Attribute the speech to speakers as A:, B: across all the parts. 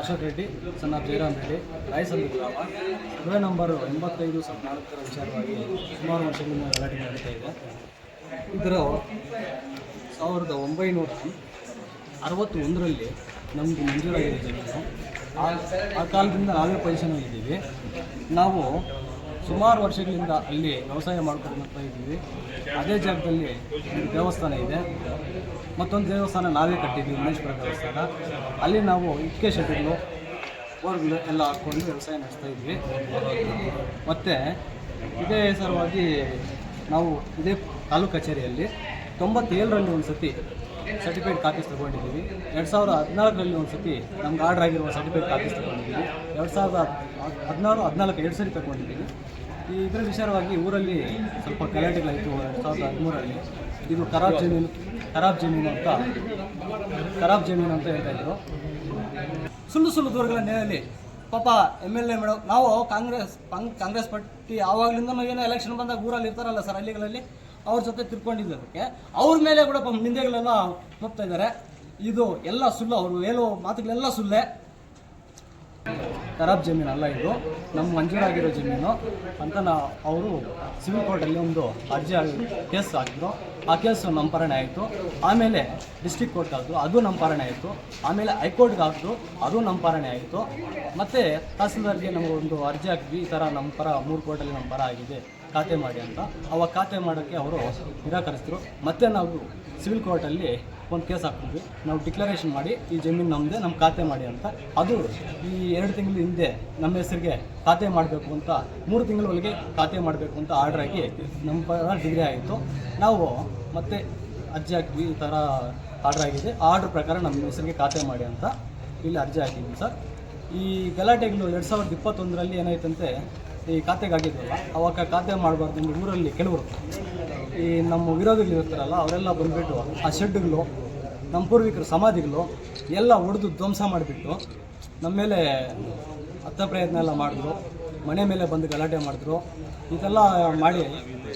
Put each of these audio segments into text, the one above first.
A: ಅಶೋಕ್ ರೆಡ್ಡಿ, ಸಣ್ಣ ಜೈರಾಮ್ ರೆಡ್ಡಿ ರಾಯಸಂದ್ರ ಗ್ರಾಮ. Survey number ಎಂಬತ್ತೈದು ಸಬ್ ನಾಲ್ಕರ ವಿಚಾರವಾಗಿ ಸುಮಾರು ವರ್ಷಗಳಿಂದ ಗಲಾಟೆ ನಡೀತಾ ಇದೆ. ಇದರ ಸಾವಿರದ ಒಂಬೈನೂರ ಅರವತ್ತೊಂದರಲ್ಲಿ ನಮಗೆ ಮಂಜೂರಾಗಿದೆ. ಜಮೀನು ಆ ಕಾಲದಿಂದ ನಾವೇ ಪೊಸಿಷನಲ್ಲಿದ್ದೀವಿ ನಾವು ಸುಮಾರು ವರ್ಷಗಳಿಂದ ಅಲ್ಲಿ ವ್ಯವಸಾಯ ಮಾಡ್ಕೊಂಡು ಇದ್ದೀವಿ. ಅದೇ ಜಾಗದಲ್ಲಿ ದೇವಸ್ಥಾನ ಇದೆ. ಮತ್ತೊಂದು ದೇವಸ್ಥಾನ ನಾವೇ ಕಟ್ಟಿದ್ದೀವಿ ಮುನೇಶ್ವರ ದೇವಸ್ಥಾನ. ಅಲ್ಲಿ ನಾವು ಇಟ್ಟಿಗೆ ಶೆಡ್ಗಳು ಬೋರ್ಗಳು ಎಲ್ಲ ಹಾಕ್ಕೊಂಡು ವ್ಯವಸಾಯ ನಡೆಸ್ತಾ ಇದ್ವಿ ಮತ್ತು ಇದೇ ಸಲುವಾಗಿ ನಾವು ಇದೇ ತಾಲೂಕು ಕಚೇರಿಯಲ್ಲಿ ತೊಂಬತ್ತೇಳರಲ್ಲಿ ಒಂದು ಸತಿ ಸರ್ಟಿಫಿಕೇಟ್ ಕಾಪೀಸ್ ತೊಗೊಂಡಿದ್ದೀವಿ. ಎರಡು ಸಾವಿರದ ಹದಿನಾಲ್ಕರಲ್ಲಿ ಒಂದು ಸತಿ ನಮ್ಗೆ ಆರ್ಡರ್ ಆಗಿರುವ ಸರ್ಟಿಫಿಕೇಟ್ ಕಾಪೀಸ್ ತೊಗೊಂಡಿದ್ದೀವಿ. ಎರಡು ಸಾವಿರದ ಹದಿನಾರು, ಹದಿನಾಲ್ಕು, ಎರಡು ಸರಿ ತೊಗೊಂಡಿದ್ದೀವಿ. ಈ ಇದರ ವಿಚಾರವಾಗಿ ಊರಲ್ಲಿ ಸ್ವಲ್ಪ ಗಲಾಟೆಗಳಾಯಿತು ಎರಡು ಸಾವಿರದ ಹದಿಮೂರರಲ್ಲಿ. ಇದು ಖರಾಬ್ ಜಮೀನು ಖರಾಬ್ ಜಮೀನು ಅಂತ, ಖರಾಬ್ ಜಮೀನು ಅಂತ ಹೇಳ್ತಾ ಇದ್ರು. ಸುಳ್ಳು ಸುಳ್ಳು ದೂರಗಳ ನೆಲೆಯಲ್ಲಿ ಪಾಪ ಎಂ ಎಲ್ ಎ ಮೇಡಮ್ ನಾವು ಕಾಂಗ್ರೆಸ್, ಕಾಂಗ್- ಕಾಂಗ್ರೆಸ್ ಪಟ್ಟಿ ಆವಾಗಲಿಂದ ಏನೋ ಎಲೆಕ್ಷನ್ ಬಂದಾಗ ಊರಲ್ಲಿ ಇರ್ತಾರಲ್ಲ ಸರ್ ಹಳ್ಳಿಗಳಲ್ಲಿ. ಅವ್ರ ಜೊತೆ ತಿರ್ಕೊಂಡಿದ್ದಕ್ಕೆ ಅವ್ರ ಮೇಲೆ ಕೂಡ ನಿಂದೆಗಳೆಲ್ಲ ಹೋಗ್ತಾ ಇದ್ದಾರೆ. ಇದು ಎಲ್ಲ ಸುಳ್ಳು, ಅವರು ಹೇಳೋ ಮಾತುಗಳೆಲ್ಲ ಸುಳ್ಳೆ. ಖರಾಬ್ ಜಮೀನು ಅಲ್ಲ ಇದು. ನಮ್ಮ ಮಂಜೂರಾಗಿರೋ ಜಮೀನು ಅಂತ ನಾ ಅವರು ಸಿವಿಲ್ ಕೋರ್ಟಲ್ಲಿ ಒಂದು ಅರ್ಜಿ ಕೇಸ್ ಹಾಕಿದ್ರು. ಆ ಕೇಸು ಪರಣೆ ಆಯಿತು. ಆಮೇಲೆ ಡಿಸ್ಟಿಕ್ ಕೋರ್ಟ್ ಅದು ಪರಣೆ ಆಯಿತು. ಆಮೇಲೆ ಹೈಕೋರ್ಟ್ಗೆ ಹಾಕಿದ್ರು, ಅದು ನಮ್ಮ ನಂಪರಣೆ ಆಯಿತು. ಮತ್ತು ತಹಸೀಲ್ದಾರ್ಗೆ ನಾವು ಒಂದು ಅರ್ಜಿ ಹಾಕಿದ್ವಿ, ಈ ಥರ ನಮ್ಮ ಪರ, ಮೂರು ಕೋರ್ಟಲ್ಲಿ ನಮ್ಮ ಪರ ಆಗಿದೆ. ಖಾತೆ ಮಾಡಿ ಅಂತ. ಅವಾಗ ಖಾತೆ ಮಾಡೋಕ್ಕೆ ಅವರು ನಿರಾಕರಿಸಿದ್ರು. ಮತ್ತೆ ನಾವು ಸಿವಿಲ್ ಕೋರ್ಟಲ್ಲಿ ಒಂದು ಕೇಸ್ ಹಾಕ್ತಿದ್ವಿ. ನಾವು ಡಿಕ್ಲರೇಷನ್ ಮಾಡಿ, ಈ ಜಮೀನು ನಮ್ಮದೇ ನಮ್ಮ ಖಾತೆ ಮಾಡಿ ಅಂತ. ಅದು ಈ ಎರಡು ತಿಂಗಳ ಹಿಂದೆ ನಮ್ಮ ಹೆಸರಿಗೆ ಖಾತೆ ಮಾಡಬೇಕು ಅಂತ, ಮೂರು ತಿಂಗಳ ಒಳಗೆ ಖಾತೆ ಮಾಡಬೇಕು ಅಂತ ಆರ್ಡರ್ ಆಗಿ ನಮ್ಮ ಪರ ಡಿಗ್ರಿ ಆಯಿತು. ನಾವು ಮತ್ತೆ ಅರ್ಜಿ ಹಾಕಿದ್ವಿ, ಈ ಥರ ಆರ್ಡರ್ ಆಗಿದೆ. ಆರ್ಡರ್ ಪ್ರಕಾರ ನಮ್ಮ ಹೆಸರಿಗೆ ಖಾತೆ ಮಾಡಿ ಅಂತ ಇಲ್ಲಿ ಅರ್ಜಿ ಹಾಕಿದ್ವಿ ಸರ್. ಈ ಗಲಾಟೆಗಳು ಎರಡು ಸಾವಿರದ ಇಪ್ಪತ್ತೊಂದರಲ್ಲಿ ಏನಾಯ್ತಂತೆ ಈ ಖಾತೆಗೆ ಆಗಿದ್ವಲ್ಲ, ಅವಾಗ ಖಾತೆ ಮಾಡಬಾರ್ದು ಎಂದು ಊರಲ್ಲಿ ಕೆಲವರು. ಈ ನಮ್ಮ ವಿರೋಧಿಗಳು ಇರ್ತಾರಲ್ಲ, ಅವರೆಲ್ಲ ಬಂದುಬಿಟ್ಟು ಆ ಶೆಡ್ಗಳು, ನಮ್ಮ ಪೂರ್ವಿಕರ ಸಮಾಧಿಗಳು ಎಲ್ಲ ಒಡೆದು ಧ್ವಂಸ ಮಾಡಿಬಿಟ್ಟು ನಮ್ಮ ಮೇಲೆ ಹತ್ತ ಪ್ರಯತ್ನ ಎಲ್ಲ ಮಾಡಿದ್ರು, ಮನೆ ಮೇಲೆ ಬಂದು ಗಲಾಟೆ ಮಾಡಿದ್ರು. ಇದೆಲ್ಲ ಮಾಡಿ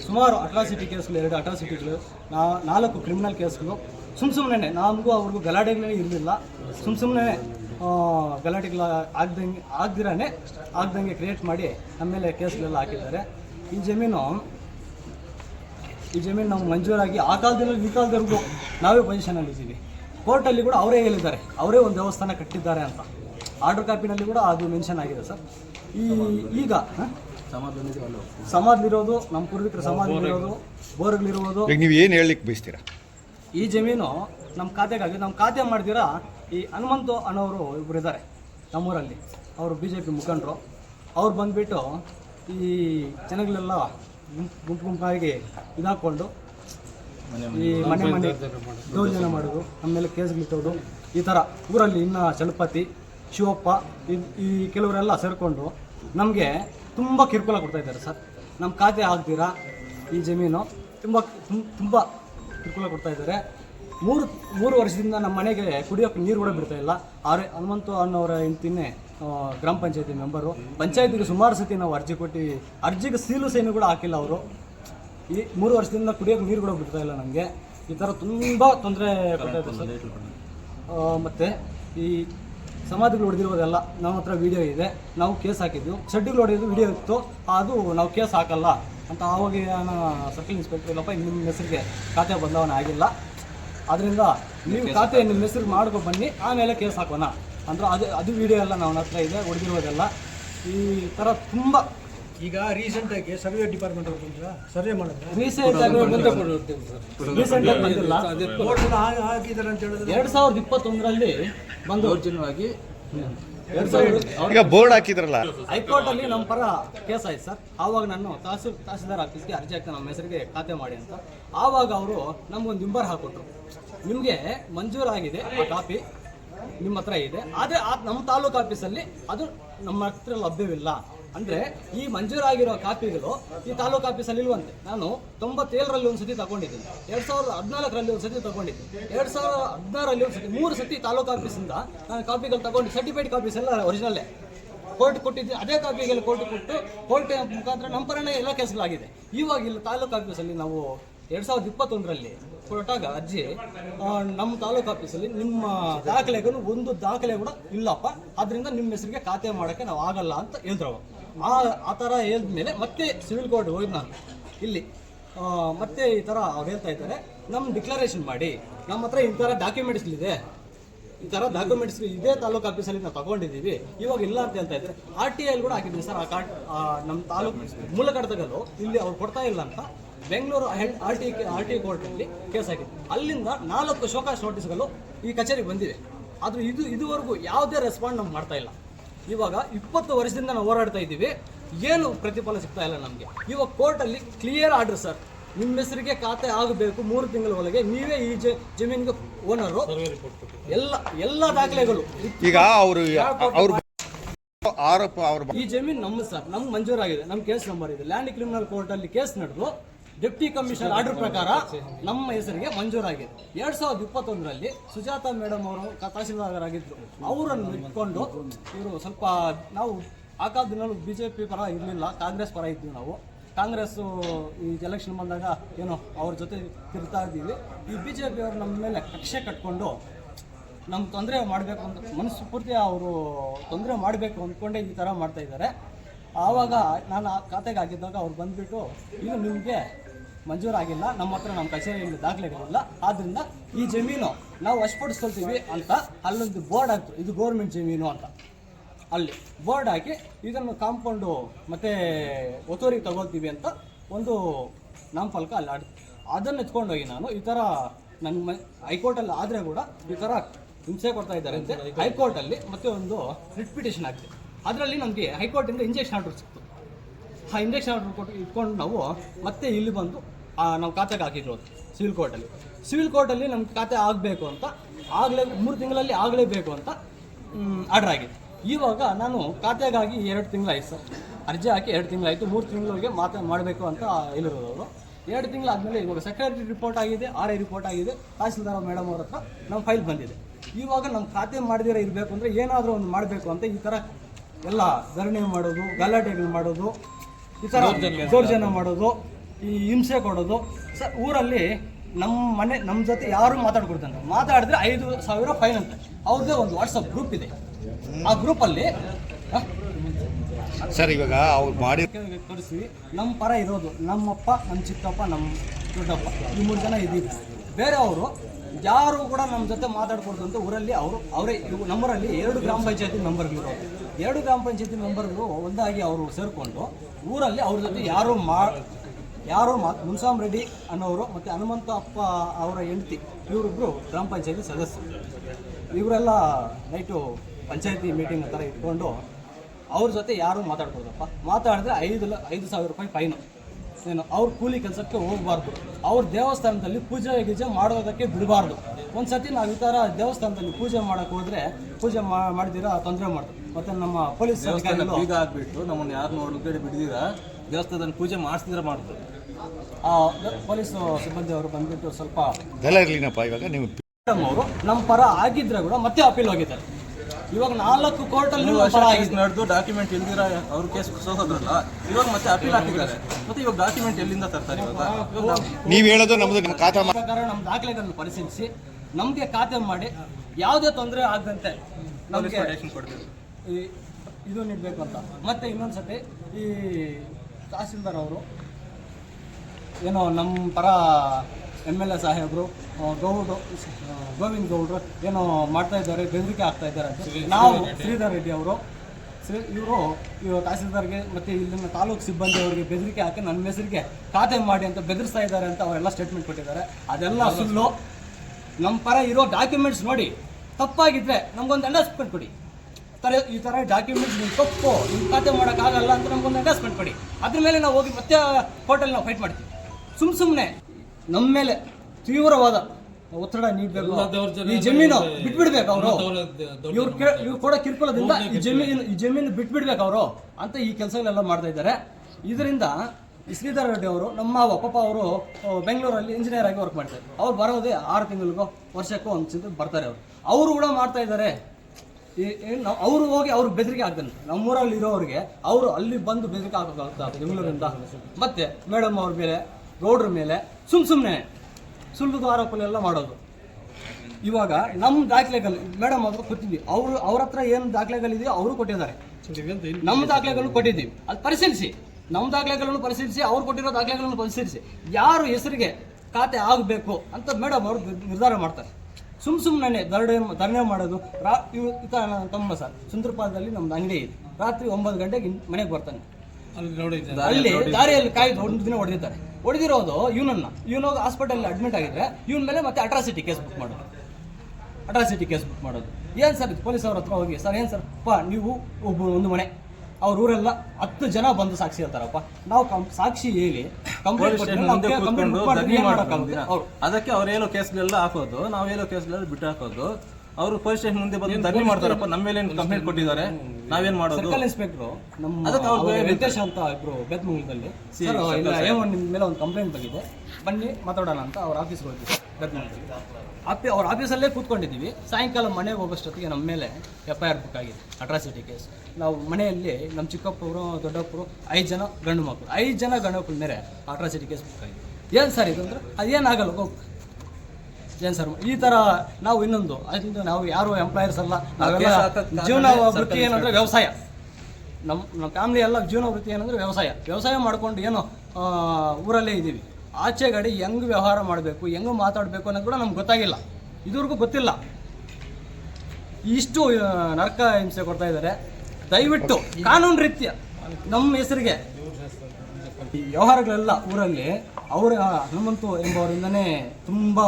A: ಸುಮಾರು ಅಟ್ರಾಸಿಟಿ ಕೇಸ್ಗಳು, ಎರಡು ಅಟ್ರಾಸಿಟಿಗಳು, ನಾ, ನಾಲ್ಕು ಕ್ರಿಮಿನಲ್ ಕೇಸ್ಗಳು. ಸುಮ್ಮ ಸುಮ್ಮನೆ ನಮಗೂ ಅವ್ರಿಗೂ ಗಲಾಟೆಗಳೇ ಇರಲಿಲ್ಲ. ಸುಮ್ಮ ಸುಮ್ಮನೆ ಗಲಾಟೆಗಳು ಆಗ್ದಂಗೆ ಆಗ್ದಿರಾನೆ ಆಗ್ದಂಗೆ ಕ್ರಿಯೇಟ್ ಮಾಡಿ ನಮ್ಮ ಮೇಲೆ ಕೇಸ್ಗಳೆಲ್ಲ ಹಾಕಿದ್ದಾರೆ. ಈ ಜಮೀನು ಈ ಜಮೀನು ನಾವು ಮಂಜೂರಾಗಿ ಆ ಕಾಲದಲ್ಲಿ ಈ ಕಾಲದವರೆಗೂ ನಾವೇ ಪೊಸಿಷನಲ್ಲಿ ಇದ್ದೀವಿ. ಕೋರ್ಟಲ್ಲಿ ಕೂಡ ಅವರೇ ಹೇಳಿದ್ದಾರೆ. ಅವರೇ ಒಂದು ದೇವಸ್ಥಾನ ಕಟ್ಟಿದ್ದಾರೆ ಅಂತ. ಆರ್ಡರ್ ಕಾಪಿನಲ್ಲಿ ಕೂಡ ಅದು ಮೆನ್ಷನ್ ಆಗಿದೆ ಸರ್. ಈ ಈಗ ಸಮಾಧಿ ಇರೋದು ನಮ್ಮ ಪೂರ್ವಿಕರ ಸಮಾಧಿಲಿರೋದು ಬೋರ್ಗಳಿರೋದು
B: ನೀವು ಏನು ಹೇಳಲಿಕ್ಕೆ ಬಯಸ್ತೀರಾ?
A: ಈ ಜಮೀನು ನಮ್ಮ ಖಾತೆಗಾಗಿ ನಮ್ಮ ಖಾತೆ ಮಾಡ್ದಿರಾ ಈ ಹನುಮಂತು ಅನ್ನೋರು ಇಬ್ಬರು ಇದ್ದಾರೆ ನಮ್ಮೂರಲ್ಲಿ. ಅವರು ಬಿ ಜೆ ಪಿ ಮುಖಂಡರು. ಅವ್ರು ಬಂದುಬಿಟ್ಟು ಈ ಜನಗಳೆಲ್ಲ ಗುಂಪು ಗುಂಪು ಗುಂಪಾಗಿ ಇದಾಕೊಂಡು ಈ ಮನೆ ಮನೆ ದೌರ್ಜನ್ಯ ಮಾಡೋದು ಆಮೇಲೆ ಮೇಲೆ ಕೇಸ್ಗಳಿಟ್ಟೋದು ಈ ಥರ ಊರಲ್ಲಿ ಇನ್ನು ಚಲಪತಿ ಶಿವಪ್ಪ ಈ- ಈ ಕೆಲವರೆಲ್ಲ ಸೇರಿಕೊಂಡು ನಮಗೆ ತುಂಬ ಕಿರುಕುಳ ಕೊಡ್ತಾ ಇದ್ದಾರೆ ಸರ್. ನಮ್ಮ ಖಾತೆ ಆಗ್ತೀರಾ ಈ ಜಮೀನು ತುಂಬ ತುಂಬ ಕಿರುಕುಳ ಕೊಡ್ತಾ ಇದ್ದಾರೆ. ಮೂರು ಮೂರು ವರ್ಷದಿಂದ ನಮ್ಮ ಮನೆಗೆ ಕುಡಿಯೋಕ್ಕೆ ನೀರು ಕೂಡ ಬಿಡ್ತಾ ಇಲ್ಲ. ಆರೆ ಹನುಮಂತು ಅನ್ನೋರ ಹೆಂಡ್ತಿನೇ ಗ್ರಾಮ ಪಂಚಾಯತಿ ಮೆಂಬರು. ಪಂಚಾಯತಿಗೆ ಸುಮಾರು ಸತಿ ನಾವು ಅರ್ಜಿ ಕೊಟ್ಟು, ಅರ್ಜಿಗೆ ಸೀಲು ಸೈನು ಕೂಡ ಹಾಕಿಲ್ಲ ಅವರು. ಈ ಮೂರು ವರ್ಷದಿಂದ ಕುಡಿಯೋಕೆ ನೀರು ಕೂಡ ಬಿಡ್ತಾ ಇಲ್ಲ ನಮಗೆ. ಈ ಥರ ತುಂಬ ತೊಂದರೆ ಮತ್ತೆ ಈ ಸಮಾಧಿಗಳು ಹೊಡೆದಿರೋದೆಲ್ಲ ನಮ್ಮ ಹತ್ರ ವಿಡಿಯೋ ಇದೆ. ನಾವು ಕೇಸ್ ಹಾಕಿದ್ವಿ. ಶೆಡ್ಗಳು ಹೊಡೆಯೋದು ವಿಡಿಯೋ ಇತ್ತು. ಅದು ನಾವು ಕೇಸ್ ಹಾಕಲ್ಲ ಅಂತ ಆವಾಗ ಸರ್ಕಲ್ ಇನ್ಸ್ಪೆಕ್ಟರ್ ಇಲ್ಲಪ್ಪ ನಿಮ್ಮ ಹೆಸರಿಗೆ ಖಾತೆ ಬದಲಾವಣೆ ಆಗಿಲ್ಲ. ಅದರಿಂದ ನೀವು ಖಾತೆ ನಿಮ್ಮ ಹೆಸರು ಮಾಡ್ಕೊ ಬನ್ನಿ ಆಮೇಲೆ ಕೇಸ್ ಹಾಕೋಣ. ಅಂದ್ರೆ ಅದು ಅದು ವಿಡಿಯೋ ಎಲ್ಲ ನಾವು ಹತ್ರ ಇದೆ ಹೊಡೆದಿರೋದೆಲ್ಲ ಈ ಥರ ತುಂಬ
C: ಈಗ ರೀಸೆಂಟ್ ಆಗಿ ಸರ್ವೆ ಡಿಪಾರ್ಟ್ಮೆಂಟ್ ಅವ್ರು ಬಂದ್ರ? ಸರ್ವೆ ಮಾಡಿದ್ರೆ?
A: ರೀಸೆಂಟ್ ಆಗಿ ರೀಸೆಂಟ್ ಆಗಿ ಬಂದಿಲ್ಲ.
C: ಬೋರ್ಡ್ ಹಾಕಿದಾರೆ ಅಂತ ಹೇಳಿದ್ರೆ?
A: ಎರಡು ಸಾವಿರದ ಇಪ್ಪತ್ತೊಂದರಲ್ಲಿ ಬಂದು ಅರ್ಜುನವಾಗಿ ಎರಡು
B: ಈಗ ಬೋರ್ಡ್ ಹಾಕಿದ್ರಲ್ಲ.
A: ಹೈಕೋರ್ಟ್ ಅಲ್ಲಿ ನಮ್ಮ ಪರ ಕೇಸ್ ಆಯ್ತು ಸರ್. ಆವಾಗ ನಾನು ತಹಸೀಲ್ ತಹಸೀಲ್ದಾರ್ ಆಫೀಸ್ಗೆ ಅರ್ಜಿ ಹಾಕ್ತಾ ನಮ್ಮ ಹೆಸರಿಗೆ ಖಾತೆ ಮಾಡಿ ಅಂತ. ಆವಾಗ ಅವರು ನಮ್ಗೊಂದು ಇಂಬರ್ ಹಾಕೊಟ್ರು. ನಿಮಗೆ ಮಂಜೂರಾಗಿದೆ ಆ ಕಾಪಿ. ನಿಮ್ಮ ಹತ್ರ ಇದೆ. ಆದರೆ ಆ ನಮ್ಮ ತಾಲೂಕು ಆಫೀಸಲ್ಲಿ ಅದು ನಮ್ಮ ಹತ್ರ ಲಭ್ಯವಿಲ್ಲ. ಅಂದರೆ ಈ ಮಂಜೂರಾಗಿರೋ ಕಾಪಿಗಳು ಈ ತಾಲೂಕು ಆಫೀಸಲ್ಲಿ ಇಲ್ವಂತೆ. ನಾನು ತೊಂಬತ್ತೇಳರಲ್ಲಿ ಒಂದು ಸತಿ ತಗೊಂಡಿದ್ದೀನಿ. ಎರಡು ಸಾವಿರದ ಹದಿನಾಲ್ಕರಲ್ಲಿ ಒಂದು ಸತಿ ತಗೊಂಡಿದ್ದೀನಿ. ಎರಡು ಸಾವಿರದ ಹದಿನಾರಲ್ಲಿ ಒಂದು ಸತಿ, ಮೂರು ಸತಿ ತಾಲೂಕು ಆಫೀಸಿಂದ ನಾನು ಕಾಪಿಗಳು ತಗೊಂಡು ಸರ್ಟಿಫೈಡ್ ಕಾಪೀಸ್ ಎಲ್ಲ ಒರಿಜಿನಲ್ಲೇ ಕೋರ್ಟ್ ಕೊಟ್ಟಿದ್ದು. ಅದೇ ಕಾಪಿಗೆಲ್ಲ ಕೋರ್ಟ್ ಕೊಟ್ಟು ಕೋರ್ಟ್ ಮುಖಾಂತರ ನಮ್ಮ ಪರನೇ ಎಲ್ಲ ಕೆಲಸಗಳಾಗಿದೆ ಇವಾಗ ಇಲ್ಲಿ ತಾಲೂಕು ಆಫೀಸಲ್ಲಿ ನಾವು ಎರಡು ಸಾವಿರದ ಇಪ್ಪತ್ತೊಂದರಲ್ಲಿ ಕೊಟ್ಟಾಗ ಅರ್ಜಿ ನಮ್ಮ ತಾಲೂಕು ಆಫೀಸಲ್ಲಿ ನಿಮ್ಮ ದಾಖಲೆಗೂ ಒಂದು ದಾಖಲೆ ಕೂಡ ಇಲ್ಲಪ್ಪ. ಅದರಿಂದ ನಿಮ್ಮ ಹೆಸರಿಗೆ ಖಾತೆ ಮಾಡೋಕ್ಕೆ ನಾವು ಆಗಲ್ಲ ಅಂತ ಹೇಳಿದ್ರು. ಆ ಆ ಥರ ಹೇಳಿದ್ಮೇಲೆ ಮತ್ತೆ ಸಿವಿಲ್ ಕೋರ್ಟ್ ಹೋಗಿ ನಾನು. ಇಲ್ಲಿ ಮತ್ತೆ ಈ ಥರ ಅವ್ರು ಹೇಳ್ತಾ ಇದ್ದಾರೆ. ನಮ್ಮ ಡಿಕ್ಲರೇಷನ್ ಮಾಡಿ. ನಮ್ಮ ಹತ್ರ ಈ ಥರ ಡಾಕ್ಯುಮೆಂಟ್ಸ್ ಇದೆ ಈ ಥರ ಡಾಕ್ಯುಮೆಂಟ್ಸ್ ಇದೇ ತಾಲೂಕು ಆಫೀಸಲ್ಲಿ ನಾವು ತಗೊಂಡಿದ್ದೀವಿ. ಇವಾಗ ಇಲ್ಲ ಅಂತ ಹೇಳ್ತಾ ಇದ್ದಾರೆ. ಆರ್ ಟಿ ಐ ಕೂಡ ಹಾಕಿದ್ವಿ ಸರ್, ಆ ಕಾರ್ಡ್ ನಮ್ಮ ತಾಲೂಕು ಮೂಲ ಕಡತಗಳು ಇಲ್ಲಿ ಅವ್ರು ಕೊಡ್ತಾ ಇಲ್ಲ ಅಂತ Bengaluru R T R T ಕೋರ್ಟಲ್ಲಿ ಕೇಸ್ ಆಗಿದೆ ಅಲ್ಲಿಂದ ನಾಲ್ಕು ಶೋಕಾಸ್ ನೋಟಿಸ್ಗಳು ಈ ಕಚೇರಿಗೆ ಬಂದಿವೆ. ಆದ್ರೂ ಇದು, ಇದುವರೆಗೂ ಯಾವುದೇ ರೆಸ್ಪಾಂಡ್ ನಮ್ಗೆ ಮಾಡ್ತಾ ಇಲ್ಲ. ಇವಾಗ ಇಪ್ಪತ್ತು ವರ್ಷದಿಂದ ನಾವು ಹೋರಾಡ್ತಾ ಇದ್ದೀವಿ. ಏನು ಪ್ರತಿಫಲ ಸಿಗ್ತಾ ಇಲ್ಲ ನಮಗೆ. ಇವಾಗ ಕೋರ್ಟಲ್ಲಿ ಕ್ಲಿಯರ್ ಆರ್ಡರ್ ಸರ್ ನಿಮ್ಮ ಹೆಸರಿಗೆ ಖಾತೆ ಆಗಬೇಕು ಮೂರು ತಿಂಗಳ ಒಳಗೆ. ನೀವೇ ಈ ಜ ಜಮೀನಿಗೆ ಓನರು ಎಲ್ಲ ಎಲ್ಲ ದಾಖಲೆಗಳು.
B: ಈಗ ಅವರು ಅವ್ರ ಆರೋಪ ಅವ್ರ
A: ಈ ಜಮೀನು ನಮ್ಮ ಸರ್ ನಮ್ಗೆ ಮಂಜೂರಾಗಿದೆ. ನಮ್ಮ ಕೇಸ್ ನಂಬರ್ ಇದೆ. ಲ್ಯಾಂಡ್ ಕ್ರಿಮಿನಲ್ ಕೋರ್ಟಲ್ಲಿ ಕೇಸ್ ನಡೆದು ಡೆಪ್ಟಿ ಕಮಿಷನರ್ ಆರ್ಡರ್ ಪ್ರಕಾರ ನಮ್ಮ ಹೆಸರಿಗೆ ಮಂಜೂರಾಗಿದೆ. ಎರಡ್ ಸಾವಿರದ ಇಪ್ಪತ್ತೊಂದರಲ್ಲಿ ಸುಜಾತ ಮೇಡಮ್ ಅವರು ಕ- ತಹಸೀಲ್ದಾರ್ ಆಗಿದ್ರು ಅವರನ್ನು ಇಟ್ಕೊಂಡು ಇವರು ಸ್ವಲ್ಪ ನಾವು ಆ ಕಾಲದಲ್ಲಿ ಬಿ ಜೆ ಪಿ ಪರ ಇರಲಿಲ್ಲ, ಕಾಂಗ್ರೆಸ್ ಪರ ಇದ್ವಿ ನಾವು. ಕಾಂಗ್ರೆಸ್ ಈ ಎಲೆಕ್ಷನ್ ಬಂದಾಗ ಏನೋ ಅವ್ರ ಜೊತೆ ತಿರ್ತಾ ಇದ್ದೀವಿ. ಈ ಬಿ ಜೆ ಪಿಯವರು ನಮ್ಮ ಮೇಲೆ ಕಕ್ಷೆ ಕಟ್ಕೊಂಡು ನಮ್ಗೆ ತೊಂದರೆ ಮಾಡಬೇಕು ಅಂತ ಮನಸ್ಸು ಪೂರ್ತಿ ಅವರು ತೊಂದರೆ ಮಾಡಬೇಕು ಅಂದ್ಕೊಂಡೇ ಈ ಥರ ಮಾಡ್ತಾ ಇದ್ದಾರೆ. ಆವಾಗ ನಾನು ಆ ಖಾತೆಗೆ ಹಾಕಿದ್ದಾಗ ಅವ್ರು ಬಂದುಬಿಟ್ಟು ಇದು ನಿಮಗೆ ಮಂಜೂರಾಗಿಲ್ಲ ನಮ್ಮ ಹತ್ರ ನಮ್ಮ ಕಚೇರಿಯಲ್ಲಿ ದಾಖಲೆಗಳಿಲ್ಲ ಆದ್ದರಿಂದ ಈ ಜಮೀನು ನಾವು ವಶಪಡಿಸ್ಕೊಳ್ತೀವಿ ಅಂತ ಅಲ್ಲೊಂದು ಬೋರ್ಡ್ ಹಾಕ್ತು. ಇದು ಗೌರ್ಮೆಂಟ್ ಜಮೀನು ಅಂತ. ಅಲ್ಲಿ ಬೋರ್ಡ್ ಹಾಕಿ ಇದನ್ನು ಕಾಂಪೌಂಡು ಮತ್ತೆ ಒತ್ತುವರಿಗೆ ತಗೋತೀವಿ ಅಂತ ಒಂದು ನಾಮಫಲಕ ಅಲ್ಲಿ ಆಡ್ ಅದನ್ನು ಎತ್ಕೊಂಡೋಗಿ ನಾನು ಈ ಥರ ನನ್ನ ಮ ಹೈಕೋರ್ಟಲ್ಲಿ ಆದರೆ ಕೂಡ ಈ ಥರ ಹಿಂಸೆ ಕೊಡ್ತಾ ಇದ್ದಾರೆ ಅಂತ ಹೈಕೋರ್ಟಲ್ಲಿ ಮತ್ತೆ ಒಂದು ರಿಟ್ ಪಿಟಿಷನ್ ಹಾಕಿದೆ. ಅದರಲ್ಲಿ ನಮಗೆ ಹೈಕೋರ್ಟಿಂದ ಇಂಜೆಕ್ಷನ್ ಆರ್ಡರ್ ಸಿಕ್ತು. ಆ ಇಂಜೆಕ್ಷನ್ ಆರ್ಡರ್ ಕೊಟ್ಟು ಇಟ್ಕೊಂಡು ನಾವು ಮತ್ತೆ ಇಲ್ಲಿ ಬಂದು ನಾವು ಖಾತೆಗೆ ಹಾಕಿರೋದು ಸಿವಿಲ್ ಕೋರ್ಟಲ್ಲಿ ಸಿವಿಲ್ ಕೋರ್ಟಲ್ಲಿ ನಮ್ಗೆ ಖಾತೆ ಆಗಬೇಕು ಅಂತ, ಆಗಲೇ ಮೂರು ತಿಂಗಳಲ್ಲಿ ಆಗಲೇಬೇಕು ಅಂತ ಆರ್ಡರ್ ಆಗಿದೆ ಇವಾಗ ನಾನು ಖಾತೆಗಾಗಿ ಎರಡು ತಿಂಗಳಾಯ್ತು ಸರ್. ಅರ್ಜಿ ಹಾಕಿ ಎರಡು ತಿಂಗಳಾಯಿತು, ಮೂರು ತಿಂಗಳಿಗೆ ಮಾತಾ ಮಾಡಬೇಕು ಅಂತ ಅವರು ಎರಡು ತಿಂಗಳಾದಮೇಲೆ ಇವಾಗ ಸೆಕ್ರೆಟರಿ ರಿಪೋರ್ಟ್ ಆಗಿದೆ ಆರ್ ಐ ರಿಪೋರ್ಟ್ ಆಗಿದೆ, ತಹಸೀಲ್ದಾರ್ ಮೇಡಮ್ ಅವ್ರ ಹತ್ರ ನಮ್ಮ ಫೈಲ್ ಬಂದಿದೆ. ಇವಾಗ ನಮ್ಮ ಖಾತೆ ಮಾಡದಿರ ಇರಬೇಕು ಅಂದರೆ ಏನಾದರೂ ಒಂದು ಮಾಡಬೇಕು ಅಂತ ಈ ಥರ ಎಲ್ಲ ಧರಣಿ ಮಾಡೋದು, ಗಲಾಟೆಗಳು ಮಾಡೋದು ಈ ಥರ ದೌರ್ಜನ್ಯ ಮಾಡೋದು ಈ ಹಿಂಸೆ ಕೊಡೋದು. ಸರ್ ಊರಲ್ಲಿ ನಮ್ಮ ಮನೆ ನಮ್ಮ ಜೊತೆ ಯಾರು ಮಾತಾಡ್ಕೊಡ್ತಾನೆ ಮಾತಾಡಿದ್ರೆ ಐದು ಸಾವಿರ ಫೈನ್ ಅಂತ. ಅವ್ರದ್ದೇ ಒಂದು ವಾಟ್ಸಪ್ ಗ್ರೂಪ್ ಇದೆ. ಆ ಗ್ರೂಪಲ್ಲಿ
B: ಸರ್ ಇವಾಗ ಅವ್ರು ಮಾಡಿ
A: ನಮ್ಮ ಪರ ಇರೋದು ನಮ್ಮಪ್ಪ ನಮ್ಮ ಚಿಕ್ಕಪ್ಪ ನಮ್ಮ ದೊಡ್ಡಪ್ಪ. ಈ ಮೂರು ಜನ ಇದ್ದೀವಿ. ಬೇರೆಯವರು ಯಾರು ಕೂಡ ನಮ್ಮ ಜೊತೆ ಮಾತಾಡ್ಕೊಡ್ದು ಅಂತ ಊರಲ್ಲಿ ಅವರು ಅವರೇ ಇವು ನಮ್ಮೂರಲ್ಲಿ ಎರಡು ಗ್ರಾಮ ಪಂಚಾಯತಿ ಮೆಂಬರ್ಗಳಿರೋರು ಎರಡು ಗ್ರಾಮ ಪಂಚಾಯತಿ ಮೆಂಬರ್ಗಳು ಒಂದಾಗಿ ಅವರು ಸೇರಿಕೊಂಡು ಊರಲ್ಲಿ ಅವ್ರ ಜೊತೆ ಯಾರು ಮಾ, ಯಾರು ಮುನ್ಸಾಮ್ ರೆಡ್ಡಿ ಅನ್ನೋರು ಮತ್ತು ಹನುಮಂತ ಅಪ್ಪ ಅವರ ಹೆಂಡತಿ ಇವರಿಬ್ಬರು ಗ್ರಾಮ ಪಂಚಾಯತಿ ಸದಸ್ಯರು. ಇವರೆಲ್ಲ ನೈಟು ಪಂಚಾಯತಿ ಮೀಟಿಂಗ್ ಥರ ಇಟ್ಕೊಂಡು ಅವ್ರ ಜೊತೆ ಯಾರು ಮಾತಾಡ್ಬೋದಪ್ಪ ಮಾತಾಡಿದ್ರೆ ಐದು ಐದು ಸಾವಿರ ರೂಪಾಯಿ ಫೈನು. ಏನು ಅವ್ರ ಕೂಲಿ ಕೆಲಸಕ್ಕೆ ಹೋಗಬಾರ್ದು. ಅವ್ರ ದೇವಸ್ಥಾನದಲ್ಲಿ ಪೂಜೆ ಗೀಜೆ ಮಾಡೋದಕ್ಕೆ ಬಿಡಬಾರ್ದು. ಒಂದು ಸತಿ ನಾವು ಈ ಥರ ದೇವಸ್ಥಾನದಲ್ಲಿ ಪೂಜೆ ಮಾಡೋಕೆ ಹೋದರೆ ಪೂಜೆ ಮಾ- ಮಾಡಿದಿರಾ ತೊಂದರೆ ಮಾಡ್ತಾರೆ? ಮತ್ತು ನಮ್ಮ ಪೊಲೀಸ್
D: ಈಗ
A: ಅಧಿಕಾರಿಗಳು
D: ನಮ್ಮನ್ನು ಯಾರು ಒಳಗಡೆ ಬಿಡಿದಿರ? ದೇವಸ್ಥಾನದಲ್ಲಿ ಪೂಜೆ ಮಾಡಿಸಿದ್ರೆ ಮಾಡ್ತಾರೆ.
A: ಆ, ಪೊಲೀಸ್ ಸಿಬ್ಬಂದಿ ಅವರು ಬಂದ್ಬಿಟ್ಟು ಸ್ವಲ್ಪ
B: ಇವಾಗ? ನೀವು
A: ಮೇಡಮ್ ಅವರು ನಮ್ಮ ಪರ ಆಗಿದ್ರೆ ಕೂಡ ಮತ್ತೆ ಅಪೀಲ್ ಹೋಗಿದ್ದಾರೆ. ಇವಾಗ ನಾಲ್ಕು ಕೋರ್ಟಲ್ಲಿ
D: ನಡೆದು ಡಾಕ್ಯುಮೆಂಟ್ ಇಲ್ದಿರ ಅವ್ರ ಕೇಸ್ ಸೋಸೋದ್ರಲ್ಲ ಇವಾಗ ಮತ್ತೆ ಅಪೀಲ್ ಹಾಕಿದ್ದಾರೆ. ಮತ್ತೆ ಇವಾಗ ಡಾಕ್ಯುಮೆಂಟ್ ಎಲ್ಲಿಂದ ತರ್ತಾರೆ ನೀವು
B: ಹೇಳೋದು ನಮ್ದು ನಿಮ್ಮ ನಮ್
A: ಪ್ರಕಾರ ನಮ್ಮ ದಾಖಲೆಗಳನ್ನು ಪರಿಶೀಲಿಸಿ ನಮಗೆ ಖಾತೆ ಮಾಡಿ ಯಾವುದೇ ತೊಂದರೆ ಆಗದಂತೆ
D: ಪೊಲೀಸ್
A: ನಮಗೆ
D: ಪ್ರೊಟೆಕ್ಷನ್ ಕೊಡ್ತೀವಿ.
A: ಈ ಇದು ನೀಡಬೇಕು ಅಂತ ಮತ್ತೆ ಇನ್ನೊಂದು ಸತಿ ಈ ತಹಸೀಲ್ದಾರ್ ಅವರು ಏನೋ ನಮ್ಮ ಪರ ಎಂ ಎಲ್ ಎ ಸಾಹೇಬರು ಗೌಡ್ರು ಗೋವಿಂದ ಗೌಡ್ರು ಏನೋ ಮಾಡ್ತಾ ಇದ್ದಾರೆ ಬೆದರಿಕೆ ಆಗ್ತಾ ಇದ್ದಾರೆ ಅಂತ. ನಾವು ಶ್ರೀಧರ್ ರೆಡ್ಡಿ ಅವರು ಶ್ರೀ ಇವರು ಇವರು ತಹಸೀಲ್ದಾರ್ಗೆ ಮತ್ತು ಇಲ್ಲಿನ ತಾಲೂಕು ಸಿಬ್ಬಂದಿ ಅವರಿಗೆ ಬೆದರಿಕೆ ಹಾಕಿ ನನ್ನ ಹೆಸರಿಗೆ ಖಾತೆ ಮಾಡಿ ಅಂತ ಬೆದರಿಸ್ತಾ ಇದ್ದಾರೆ ಅಂತ ಅವರೆಲ್ಲ ಸ್ಟೇಟ್ಮೆಂಟ್ ಕೊಟ್ಟಿದ್ದಾರೆ. ಅದೆಲ್ಲ ಸುಳ್ಳು. ನಮ್ಮ ಪರ ಇರೋ ಡಾಕ್ಯುಮೆಂಟ್ಸ್ ನೋಡಿ ತಪ್ಪಾಗಿದ್ರೆ ನಮಗೊಂದು ಅಂಡರ್ಸ್ಮೆಂಟ್ ಕೊಡಿ. ಥರ ಈ ಥರ ಡಾಕ್ಯುಮೆಂಟ್ಸ್ ನೀವು ತಪ್ಪು. ನಿಮ್ಮ ಖಾತೆ ಮಾಡೋಕ್ಕಾಗಲ್ಲ ಅಂತ ನಮಗೊಂದು ಅಂಡರ್ಸ್ಮೆಂಟ್ ಕೊಡಿ. ಅದ್ರ ಮೇಲೆ ನಾವು ಹೋಗಿ ಮತ್ತೆ ಹೋಟೆಲ್ ನಾವು ಫೈಟ್ ಮಾಡ್ತೀವಿ. ಸುಮ್ಮ ಸುಮ್ಮನೆ ನಮ್ಮ ಮೇಲೆ ತೀವ್ರವಾದ ಒತ್ತಡ ನೀಡಬೇಕು. ಈ ಜಮೀನು ಬಿಟ್ಬಿಡ್ಬೇಕು ಅವರು. ಇವ್ರು ಇವ್ರು ಕೊಡೋ ಕಿರುಕುಳದಿಂದ ಈ ಜಮೀನು ಈ ಜಮೀನು ಬಿಟ್ಬಿಡ್ಬೇಕು ಅವರು ಅಂತ ಈ ಕೆಲಸಗಳೆಲ್ಲ ಮಾಡ್ತಾ ಇದ್ದಾರೆ. ಇದರಿಂದ ಈ ಶ್ರೀಧರ್ ರೆಡ್ಡಿ ಅವರು ನಮ್ಮ ಪಾಪ ಅವರು ಬೆಂಗಳೂರಲ್ಲಿ ಇಂಜಿನಿಯರ್ ಆಗಿ ವರ್ಕ್ ಮಾಡ್ತಾರೆ ಅವ್ರು ಬರೋದೇ ಆರು ತಿಂಗಳಿಗೋ ವರ್ಷಕ್ಕೋ ಒಂದು ಬರ್ತಾರೆ ಅವರು. ಅವರು ಕೂಡ ಮಾಡ್ತಾ ಇದ್ದಾರೆ. ಅವರು ಹೋಗಿ ಅವ್ರು ಬೆದರಿಕೆ ಆಗ್ತಾನೆ ನಮ್ಮೂರಲ್ಲಿ ಇರೋರಿಗೆ ಅವರು ಅಲ್ಲಿ ಬಂದು ಬೆದರಿಕೆ ಹಾಕೋಕ್ಕಾಗ್ತಾ ಬೆಂಗಳೂರಿಂದ? ಮತ್ತೆ ಮೇಡಮ್ ಅವ್ರ ಮೇಲೆ ಗೌಡ್ರ ಮೇಲೆ ಸುಮ್ ಸುಮ್ಮನೆ ಸುಳ್ಳುದು ಆರೋಪನೆಲ್ಲ ಮಾಡೋದು. ಇವಾಗ ನಮ್ಮ ದಾಖಲೆಗಳು ಮೇಡಮ್ ಹತ್ರ ಕೊಟ್ಟಿದ್ವಿ. ಅವರು ಅವ್ರ ಹತ್ರ ಏನು ದಾಖಲೆಗಳಿದೆಯೋ ಅವರು ಕೊಟ್ಟಿದ್ದಾರೆ. ನಮ್ಮ ದಾಖಲೆಗಳನ್ನು ಕೊಟ್ಟಿದ್ದೀವಿ. ಅದು ಪರಿಶೀಲಿಸಿ. ನಮ್ಮ ದಾಖಲೆಗಳನ್ನು ಪರಿಶೀಲಿಸಿ ಅವ್ರು ಕೊಟ್ಟಿರೋ ದಾಖಲೆಗಳನ್ನು ಪರಿಶೀಲಿಸಿ. ಯಾರು ಹೆಸರಿಗೆ ಖಾತೆ ಆಗಬೇಕು ಅಂತ ಮೇಡಮ್ ಅವರು ನಿರ್ಧಾರ ಮಾಡ್ತಾರೆ. ಸುಮ್ ಸುಮ್ಮನೆ ಧರಣಿ ಧರಣೆ ಮಾಡೋದು. ರಾ ಇವ್ ಈತ ತಮ್ಮ ಸರ್ ಸುಂದರಪಾದದಲ್ಲಿ ನಮ್ದು ಅಂಗಡಿ ಇದೆ. ರಾತ್ರಿ ಒಂಬತ್ತು ಗಂಟೆಗೆ ಮನೆಗೆ ಬರ್ತಾನೆ. ಅಲ್ಲಿ ದಾರಿಯಲ್ಲಿ ಕಾಯ್ದು ಒಂದು ದಿನ ಹೊಡೆದಿದ್ದಾರೆ. ಹೊಡೆದಿರೋದು ಇವನನ್ನ ಇವನು ಹಾಸ್ಪಿಟಲ್ ಅಡ್ಮಿಟ್ ಆಗಿದ್ರೆ ಇವನ ಮೇಲೆ ಮತ್ತೆ ಅಟ್ರಾಸಿಟಿ ಕೇಸ್ ಬುಕ್ ಮಾಡೋದು. ಅಟ್ರಾಸಿಟಿ ಕೇಸ್ ಬುಕ್ ಮಾಡೋದು. ಏನು ಸರ್ ಪೊಲೀಸ್ ಅವ್ರ ಹತ್ರ ಹೋಗಿ ಸರ್ ಏನು ಸರ್? ಪಾ ನೀವು ಒಬ್ಬ ಒಂದು ಮನೆ. ಅವ್ರ ಊರೆಲ್ಲ ಹತ್ತು ಜನ ಬಂದು ಸಾಕ್ಷಿ ಹೇಳ್ತಾರಪ್ಪ. ನಾವು ಸಾಕ್ಷಿ ಹೇಳಿ.
D: ಅದಕ್ಕೆ ಅವ್ರು ಹೇಳೋ ಕೇಸ್ಗಳೆಲ್ಲ ಹಾಕೋದು ನಾವು ಹೇಳೋ ಕೇಸ್ಗಳೆಲ್ಲ ಬಿಟ್ಟು ಹಾಕೋದು ಅವರು ಪೊಲೀಸ್ ಸ್ಟೇಷನ್ ಮುಂದೆ ಬಂದು ಧರಣಿ ಮಾಡ್ತಾರಪ್ಪ ನಮ್ಮ ಮೇಲೆ ಕಂಪ್ಲೇಂಟ್ ಕೊಟ್ಟಿದ್ದಾರೆ ನಾವೇನ್ ಮಾಡೋದು?
A: ಸರ್ಕಲ್ ಇನ್ಸ್ಪೆಕ್ಟರ್ ನಮ್ಮ
D: ಅದಕ್ಕೆ ಅವ್ರು
A: ವೆಂಕಟೇಶ್ ಅಂತ ಇಬ್ರು ಬೆತ್ಮಂಗಲದಲ್ಲಿ. ಸರ್ ಇಲ್ಲ ಏನೋ ನಿಮ್ಮ ಮೇಲೆ ಒಂದು ಕಂಪ್ಲೇಂಟ್ ಬಂದಿದೆ. ಬನ್ನಿ ಮಾತಾಡೋಣ ಅಂತ ಅವ್ರ ಆಫೀಸ್ಗೆ ಹೋಗಿದ್ವಿ ಬೆತ್ಮಂಗಲದಲ್ಲಿ. ಆಫಿ ಅವ್ರ ಆಫೀಸಲ್ಲೇ ಕೂತ್ಕೊಂಡಿದ್ದೀವಿ. ಸಾಯಂಕಾಲ ಮನೆಗೆ ಹೋಗೋಷ್ಟೊತ್ತಿಗೆ ನಮ್ಮ ಮೇಲೆ ಎಫ್ ಐ ಆರ್ ಬುಕ್ ಆಗಿದೆ ಅಟ್ರಾಸಿಟಿ ಕೇಸ್ ನಾವು ಮನೆಯಲ್ಲಿ ನಮ್ಮ ಚಿಕ್ಕಪ್ಪರು ದೊಡ್ಡಪ್ಪರು ಐದು ಜನ ಗಂಡು ಮಕ್ಕಳು ಐದು ಜನ ಗಂಡು ಮಕ್ಕಳ ಮೇಲೆ ಅಟ್ರಾಸಿಟಿ ಕೇಸ್ ಬುಕ್ ಆಗಿದೆ. ಏನು ಸರ್ ಇದು ಅಂದ್ರೆ? ಅದೇನಾಗಲ್ಲ ಹೋಗಿ. ಏನು ಸರ್ ಈ ಥರ ನಾವು ಇನ್ನೊಂದು. ಅದರಿಂದ ನಾವು ಯಾರು ಎಂಪ್ಲಾಯರ್ಸ್ ಅಲ್ಲ ನಾವೆಲ್ಲ ಜೀವನ ವೃತ್ತಿ ಏನಂದ್ರೆ ವ್ಯವಸಾಯ. ನಮ್ಮ ನಮ್ಮ ಫ್ಯಾಮಿಲಿ ಎಲ್ಲ ಜೀವನ ವೃತ್ತಿ ಏನಂದ್ರೆ ವ್ಯವಸಾಯ. ವ್ಯವಸಾಯ ಮಾಡ್ಕೊಂಡು ಏನೋ ಊರಲ್ಲೇ ಇದ್ದೀವಿ. ಆಚೆ ಗಾಡಿ ಹೆಂಗ್ ವ್ಯವಹಾರ ಮಾಡಬೇಕು ಹೆಂಗ್ ಮಾತಾಡಬೇಕು ಅನ್ನೋದು ಕೂಡ ನಮ್ಗೆ ಗೊತ್ತಾಗಿಲ್ಲ. ಇದುವರೆಗೂ ಗೊತ್ತಿಲ್ಲ. ಇಷ್ಟು ನರಕ ಹಿಂಸೆ ಕೊಡ್ತಾ ಇದ್ದಾರೆ. ದಯವಿಟ್ಟು ಕಾನೂನು ರೀತಿಯ ನಮ್ಮ ಹೆಸರಿಗೆ ಈ ವ್ಯವಹಾರಗಳೆಲ್ಲ ಊರಲ್ಲಿ ಅವರ ಹನುಮಂತು ಎಂಬವರಿಂದನೇ ತುಂಬ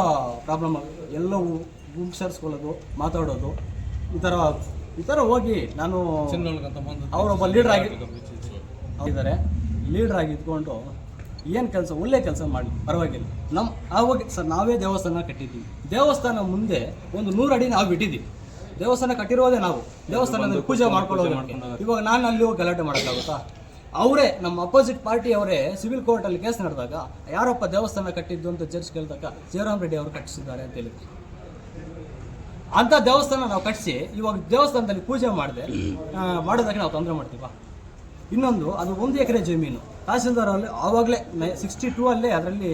A: ಪ್ರಾಬ್ಲಮ್ ಎಲ್ಲವೂ ಗುಂಪು ಸೇರಿಸ್ಕೊಳ್ಳೋದು ಮಾತಾಡೋದು ಈ ಥರ ಈ ಥರ ಹೋಗಿ ನಾನು ಅವರೊಬ್ಬ ಲೀಡರ್ ಆಗಿ ಇದ್ದಾರೆ. ಲೀಡರ್ ಆಗಿ ಇದ್ಕೊಂಡು ಏನು ಕೆಲಸ ಒಳ್ಳೆ ಕೆಲಸ ಮಾಡಿ ಪರವಾಗಿಲ್ಲ. ನಮ್ಮ ಆವಾಗ ಸರ್ ನಾವೇ ದೇವಸ್ಥಾನ ಕಟ್ಟಿದ್ದೀವಿ. ದೇವಸ್ಥಾನ ಮುಂದೆ ಒಂದು ನೂರು ಅಡಿ ನಾವು ಬಿಟ್ಟಿದ್ದೀವಿ. ದೇವಸ್ಥಾನ ಕಟ್ಟಿರೋದೇ ನಾವು. ದೇವಸ್ಥಾನದಲ್ಲಿ ಪೂಜೆ ಮಾಡ್ಕೊಳ್ಳೋದು ಇವಾಗ ನಾನು ಅಲ್ಲಿ ಹೋಗಿ ಗಲಾಟೆ ಮಾಡೋಕ್ಕಾಗುತ್ತಾ? ಅವರೇ, ನಮ್ಮ ಅಪೋಸಿಟ್ ಪಾರ್ಟಿ ಅವರೇ ಸಿವಿಲ್ ಕೋರ್ಟಲ್ಲಿ ಕೇಸ್ ನಡೆದಾಗ, ಯಾರಪ್ಪ ದೇವಸ್ಥಾನ ಕಟ್ಟಿದ್ದು ಅಂತ ಜಡ್ಜ್ ಕೇಳಿದಾಗ, ಜಯರಾಮ್ ರೆಡ್ಡಿ ಅವರು ಕಟ್ಟಿಸಿದ್ದಾರೆ ಅಂತ ಹೇಳಿದ್ರು. ಅಂತ ದೇವಸ್ಥಾನ ನಾವು ಕಟ್ಟಿಸಿ ಇವಾಗ ದೇವಸ್ಥಾನದಲ್ಲಿ ಪೂಜೆ ಮಾಡಿದೆ ಮಾಡೋದಕ್ಕೆ ನಾವು ತೊಂದರೆ ಮಾಡ್ತೀವ ಇನ್ನೊಂದು, ಅದು ಒಂದು ಎಕರೆ ಜಮೀನು. ತಹಸೀಲ್ದಾರ್ ಅಲ್ಲಿ ಆವಾಗಲೇ ಸಿಕ್ಸ್ಟಿ ಟೂ ಅಲ್ಲೇ ಅದರಲ್ಲಿ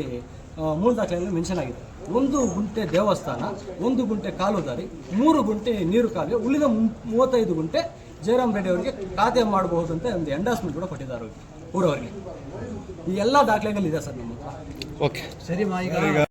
A: ಮೂಲ ದಾಖಲೆಯಲ್ಲಿ ಮೆನ್ಷನ್ ಆಗಿದೆ. ಒಂದು ಗುಂಟೆ ದೇವಸ್ಥಾನ, ಒಂದು ಗುಂಟೆ ಕಾಲುದಾರಿ, ಮೂರು ಗುಂಟೆ ನೀರು ಕಾಲುವೆ, ಉಳಿದ ಮೂವತ್ತೈದು ಗುಂಟೆ ಜಯರಾಮ್ ರೆಡ್ಡಿ ಅವರಿಗೆ ಖಾತೆ ಮಾಡಬಹುದು ಅಂತ ಒಂದು ಎಂಡಾಸ್ಮೆಂಟ್ ಕೂಡ ಕೊಟ್ಟಿದ್ದಾರೆ ಅವ್ರಿಗೆ ಊರವರಿಗೆ. ಈ ಎಲ್ಲ ದಾಖಲೆಗಳಿದೆ ಸರ್ ನಮ್ಮ ಹತ್ರ.
B: ಓಕೆ
C: ಸರಿ ಮಾ ಈಗ